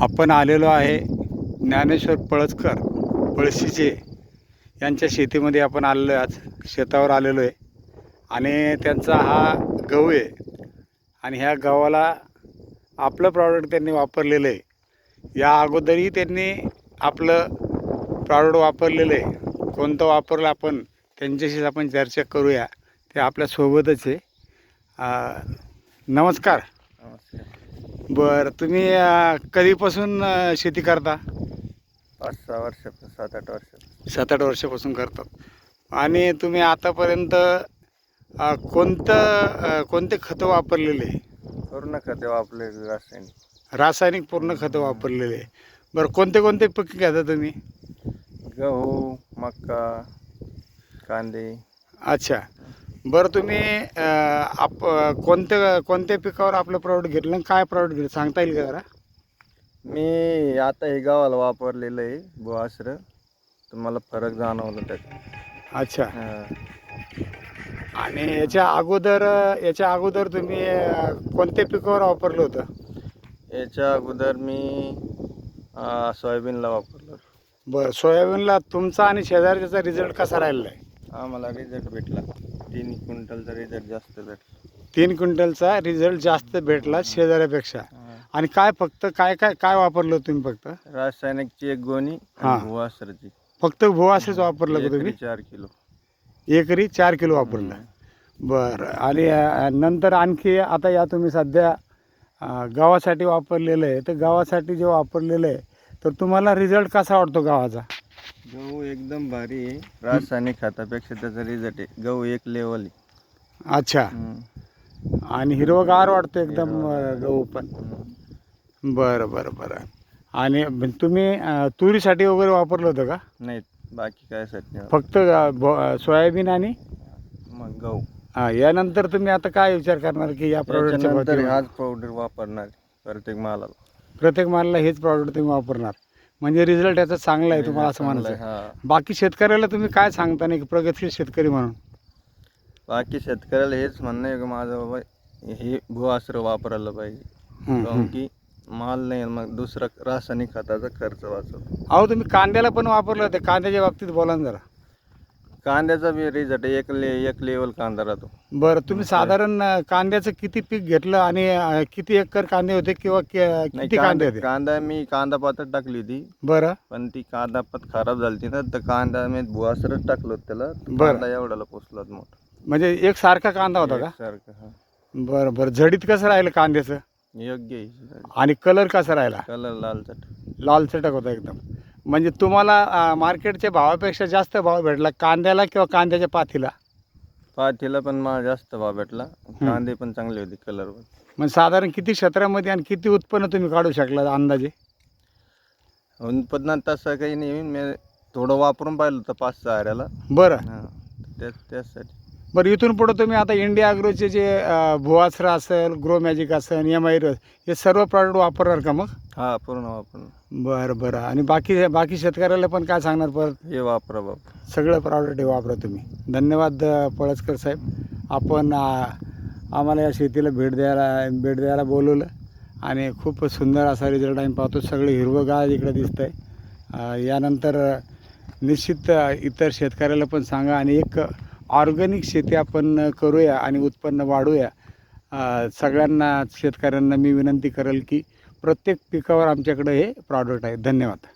आपण आलेलो आहे ज्ञानेश्वर पळसकर पळशीचे. यांच्या शेतीमध्ये आपण आलेलो आहे. आज शेतावर आलेलो आहे. आणि त्यांचा हा गहू आहे. आणि ह्या गव्हाला आपलं प्रॉडक्ट त्यांनी वापरलेलं आहे. या अगोदरही त्यांनी आपलं प्रॉडक्ट वापरलेलं आहे. कोणतं वापरलं आपण त्यांच्याशीच आपण चर्चा करूया. ते आपल्यासोबतच आहे. नमस्कार. नमस्कार. बरं तुम्ही अं, कधीपासून अं, शेती करता? पाच सहा वर्षापासून सात आठ वर्षापासून सात आठ वर्षापासून करतात. आणि तुम्ही आतापर्यंत अं, कोणतं अं, कोणते खतं वापरलेले? आहे? पूर्ण खते वापरले रासायनिक. रासायनिक पूर्ण खतं वापरलेले. आहे. बरं कोणते कोणते पीक घेता तुम्ही? गहू मका कांदे. अच्छा. बरं तुम्ही आप कोणत्या कोणत्या पिकावर आपलं प्रॉडक्ट घेतलं आणि काय प्रॉडक्ट घेतलं? सांगता येईल का जरा? मी आता हे गावाला वापरलेलं आहे बुआसर तर मला फरक जाणवला त्यात. अच्छा. हा. आणि याच्या अगोदर याच्या अगोदर तुम्ही अं, कोणत्या पिकावर वापरलं होतं? याच्या अगोदर मी अं, सोयाबीनला वापरलं बरं सोयाबीनला तुमचा आणि शेजारच्याचा रिझल्ट कसा राहिलेला आहे? आम्हाला रिझल्ट भेटला. तीन क्विंटलचा रिझल्ट जास्त भेटला. तीन क्विंटलचा रिझल्ट जास्त भेटला शेजाऱ्यापेक्षा. आणि काय फक्त काय काय काय वापरलं तुम्ही फक्त? रासायनिकची एक गोणी हा. आणि बुआसरची फक्त भुवासच वापरलं का एकरी तुम्ही चार किलो. एकरी चार किलो वापरलं. बरं. आणि अं, नंतर आणखी आता या तुम्ही सध्या अं, गव्हासाठी वापरलेलं आहे. तर गव्हासाठी जे वापरलेलं आहे तर तुम्हाला रिझल्ट कसा वाटतो गव्हाचा? गहू एकदम भारी आहे. रासायनिक खतापेक्षा त्याचा रिझल्ट आहे. गहू एक लेवल आहे. अच्छा. हम्म. आणि हिरवगार वाटतो एकदम. अं, गहू पण. बरं बरं बरं. आणि तुम्ही अं, तुरीसाठी वगैरे वापरलं होतं का? नाही बाकी काय साठी नाही. फक्त अं, भ- अं, सोयाबीन आणि? मग गहू. हा, यानंतर तुम्ही आता काय विचार करणार की या त्याच्यानंतर प्रॉडक्टच्या हाच पावडर वापरणार प्रत्येक मालाला. प्रत्येक मालाला हेच प्रॉडक्ट तुम्ही वापरणार. म्हणजे रिझल्ट याचा चांगला आहे तुम्हाला असं म्हणायचं आहे. हा. बाकी शेतकऱ्याला तुम्ही काय सांगता? नाही प्रगतशील शेतकरी म्हणून. बाकी शेतकऱ्याला हेच म्हणणं आहे की माझं बाबा हे भूआश्र वापरायला पाहिजे. हम्म. की माल नाही मग दुसरा रासायनिक खताचा खर्च वाचवतो अहो तुम्ही कांद्याला पण वापरलं होते. कांद्याच्या बाबतीत बोला ना जरा. कांद्याचा बी रिझल्ट एक ले एक लेवल कांदा राहतो. बरं तुम्ही साधारण अं, कांद्याचं किती पीक घेतलं आणि अं, किती एकर कांदे होते किंवा कि- नाही किती कांदे कांदा होते? कांदा मी कांदा पातच टाकली होती. बरं. पण ती कांदा पात खराब झाली ना तर कांदा मी भुवासरच टाकलो होतं त्याला. तर बरं. कांदा एवढ्याला पोचला मोठा म्हणजे एक सारखा कांदा होता का? एकसारखं, हा. बरं बरं. झडीत कसं राहिलं कांद्याचं? योग्य आणि कलर कसा राहिला? कलर लाल चट लाल चटक होता एकदम. म्हणजे तुम्हाला मार्केटच्या भावापेक्षा जास्त भाव भेटला कांद्याला किंवा कांद्याच्या पाथीला पाठीला पण मला जास्त भाव भेटला. कांदे पण चांगले होते कलर म्हणजे साधारण किती क्षेत्रामध्ये आणि किती उत्पन्न तुम्ही काढू शकला अंदाजे? उत्पन्नात तसं काही नाही मी थोडं वापरून पाहिलं होतं पाच सहा हऱ्याला बरं. हा त्याच त्याचसाठी बरं इथून पुढं तुम्ही आता इंडिया अॅग्रोचे जे भुवासरा असेल ग्रो मॅजिक असेल एम आय हे सर्व प्रॉडक्ट वापरणार का मग? हा पूर्ण वापरून बरं बरं. आणि बाकी बाकी शेतकऱ्याला पण काय सांगणार परत? हे वापरा बाप सगळं प्रॉडक्ट हे वापरा तुम्ही. धन्यवाद पळसकर साहेब. आपण आम्हाला या शेतीला भेट द्यायला भेट द्यायला बोलवलं. आणि खूप सुंदर असा रिझल्ट आम्ही पाहतो. सगळं हिरवंगार इकडे दिसतं आहे यानंतर निश्चित इतर शेतकऱ्याला पण सांगा. आणि एक ऑर्गॅनिक शेती आपण करूया आणि उत्पन्न वाढूया. सगळ्यांना शेतकऱ्यांना मी विनंती करेल की प्रत्येक पिकावर आमच्याकडे हे प्रॉडक्ट आहे. धन्यवाद.